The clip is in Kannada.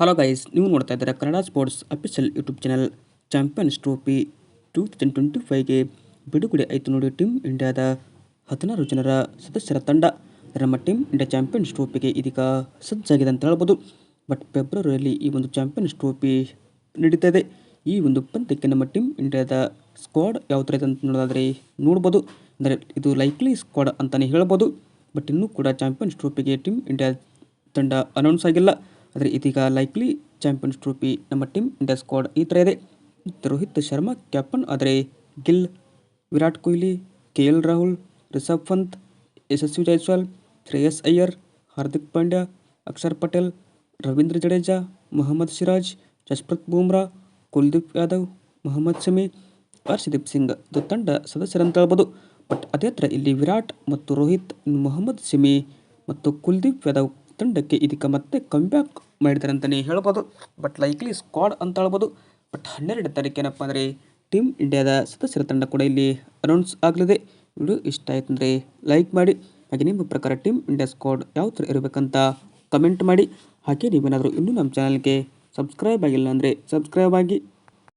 ಹಲೋ ಗೈಸ್ ನೀವು ನೋಡ್ತಾ ಇದ್ದೀರಾ Kannada sports official YouTube channel Champions Trophy two thousand twenty ಫೈವ್ಗೆ ಬಿಡುಗಡೆ ಆಯಿತು ನೋಡಿ ಟೀಮ್ ಇಂಡಿಯಾದ ಹದಿನಾರು ಜನರ ಸದಸ್ಯರ ತಂಡ. ನಮ್ಮ ಟೀಮ್ ಇಂಡಿಯಾ ಚಾಂಪಿಯನ್ಸ್ ಟ್ರೋಫಿಗೆ ಇದೀಗ ಸಜ್ಜಾಗಿದೆ ಅಂತ ಹೇಳ್ಬೋದು. ಬಟ್ ಫೆಬ್ರವರಿಯಲ್ಲಿ ಈ ಒಂದು ಚಾಂಪಿಯನ್ಸ್ ಟ್ರೋಫಿ ನಡೀತಾ ಇದೆ. ಈ ಒಂದು ಪಂದ್ಯಕ್ಕೆ ನಮ್ಮ ಟೀಮ್ ಇಂಡಿಯಾದ ಸ್ಕ್ವಾಡ್ ಯಾವ ಥರ ಇದೆ ಅಂತ ನೋಡೋದಾದರೆ ನೋಡ್ಬೋದು. ಅಂದರೆ ಇದು ಲೈಕ್ಲಿ ಸ್ಕ್ವಾಡ್ ಅಂತಲೇ ಹೇಳ್ಬೋದು. ಬಟ್ ಇನ್ನೂ ಕೂಡ ಚಾಂಪಿಯನ್ಸ್ ಟ್ರೋಫಿಗೆ ಟೀಮ್ ಇಂಡಿಯಾ ತಂಡ ಅನೌನ್ಸ್ ಆಗಿಲ್ಲ. ಆದರೆ ಇದೀಗ ಲೈಕ್ಲಿ ಚಾಂಪಿಯನ್ಸ್ ಟ್ರೋಫಿ ನಮ್ಮ ಟೀಮ್ ಇಂಡಿಯಾ ಸ್ಕ್ವಾಡ್ ಈ ಥರ ಇದೆ. ರೋಹಿತ್ ಶರ್ಮಾ, ಕ್ಯಾಪ್ಟನ್ ಆದರೆ ಗಿಲ್, ವಿರಾಟ್ ಕೊಹ್ಲಿ, ಕೆ ಎಲ್ ರಾಹುಲ್, ರಿಷಬ್ ಪಂತ್, ಯಶಸ್ವಿ ಜೈಸ್ವಾಲ್, ಶ್ರೇಯಸ್ ಅಯ್ಯರ್, ಹಾರ್ದಿಕ್ ಪಾಂಡ್ಯ, ಅಕ್ಷರ್ ಪಟೇಲ್, ರವೀಂದ್ರ ಜಡೇಜಾ, ಮೊಹಮ್ಮದ್ ಸಿರಾಜ್, ಜಸ್ಪ್ರೀತ್ ಬೂಮ್ರಾ, ಕುಲ್ದೀಪ್ ಯಾದವ್, ಮೊಹಮ್ಮದ್ ಶಮಿ, ಹರ್ಷದೀಪ್ ಸಿಂಗ್ ಇದು ತಂಡ ಸದಸ್ಯರಂತ ಹೇಳ್ಬೋದು. ಬಟ್ ಅದೇ ಥರ ಇಲ್ಲಿ ವಿರಾಟ್ ಮತ್ತು ರೋಹಿತ್, ಮೊಹಮ್ಮದ್ ಶಮಿ ಮತ್ತು ಕುಲ್ದೀಪ್ ಯಾದವ್ ತಂಡಕ್ಕೆ ಇದಕ್ಕೆ ಮತ್ತೆ ಕಂಬ್ಯಾಕ್ ಮಾಡಿದ್ದಾರೆ ಅಂತಲೇ ಹೇಳ್ಬೋದು. ಬಟ್ ಲೈಕ್ಲಿ ಸ್ಕ್ವಾಡ್ ಅಂತ ಹೇಳ್ಬೋದು. ಬಟ್ ಹನ್ನೆರಡು ತಾರೀಕು ಏನಪ್ಪ ಅಂದರೆ ಟೀಮ್ ಇಂಡಿಯಾದ ಸದಸ್ಯರ ತಂಡ ಕೂಡ ಇಲ್ಲಿ ಅನೌನ್ಸ್ ಆಗಲಿದೆ. ವಿಡಿಯೋ ಇಷ್ಟ ಆಯ್ತು ಅಂದರೆ ಲೈಕ್ ಮಾಡಿ. ಹಾಗೆ ನಿಮ್ಮ ಪ್ರಕಾರ ಟೀಮ್ ಇಂಡಿಯಾ ಸ್ಕ್ವಾಡ್ ಯಾವ ಥರ ಇರಬೇಕಂತ ಕಮೆಂಟ್ ಮಾಡಿ. ಹಾಗೆ ನೀವೇನಾದರೂ ಇನ್ನೂ ನಮ್ಮ ಚಾನಲ್ಗೆ ಸಬ್ಸ್ಕ್ರೈಬ್ ಆಗಿಲ್ಲ ಅಂದರೆ ಸಬ್ಸ್ಕ್ರೈಬ್ ಆಗಿ.